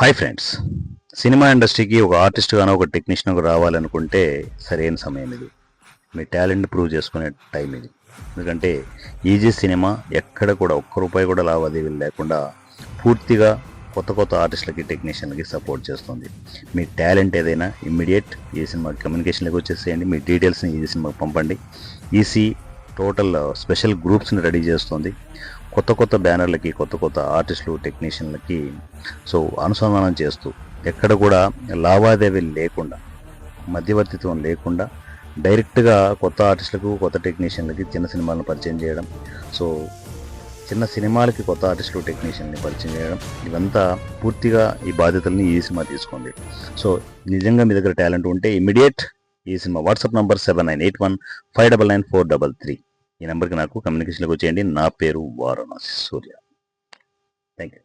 Hi friends cinema ఇండస్ట్రీకి ఒక ఆర్టిస్ట్గానో ఒక టెక్నీషియన్ రావాలనుకుంటే సరైన సమయం ఇది. మీ టాలెంట్ ప్రూవ్ చేసుకునే టైం ఇది. ఎందుకంటే ఈజీ సినిమా ఎక్కడ కూడా ఒక్క రూపాయి కూడా లావాదేవీలు లేకుండా పూర్తిగా కొత్త కొత్త ఆర్టిస్టులకి టెక్నీషియన్లకి సపోర్ట్ చేస్తుంది. మీ టాలెంట్ ఏదైనా ఇమ్మీడియట్ ఈ సినిమా కమ్యూనికేషన్లోకి వచ్చేసేయండి. మీ డీటెయిల్స్ని ఈ సినిమాకి పంపండి. ఈసీ టోటల్ స్పెషల్ గ్రూప్స్ని రెడీ చేస్తుంది. కొత్త కొత్త బ్యానర్లకి కొత్త కొత్త ఆర్టిస్టులు టెక్నీషియన్లకి సో అనుసంధానం చేస్తూ ఎక్కడ కూడా లావాదేవీలు లేకుండా మధ్యవర్తిత్వం లేకుండా డైరెక్ట్గా కొత్త ఆర్టిస్టులకు కొత్త టెక్నీషియన్లకి చిన్న సినిమాలను పరిచయం చేయడం సో చిన్న సినిమాలకి కొత్త ఆర్టిస్టులు టెక్నీషియన్ని పరిచయం చేయడం ఇవంతా పూర్తిగా ఈ బాధ్యతల్ని ఈ సినిమా తీసుకోండి. సో నిజంగా మీ దగ్గర టాలెంట్ ఉంటే ఇమీడియట్ ఈ cinema WhatsApp number seven nine eight one five double nine four double three. ఈ నెంబర్కి నాకు కమ్యూనికేషన్లోకి వచ్చేయండి. నా పేరు వారణాసి సూర్య. Thank you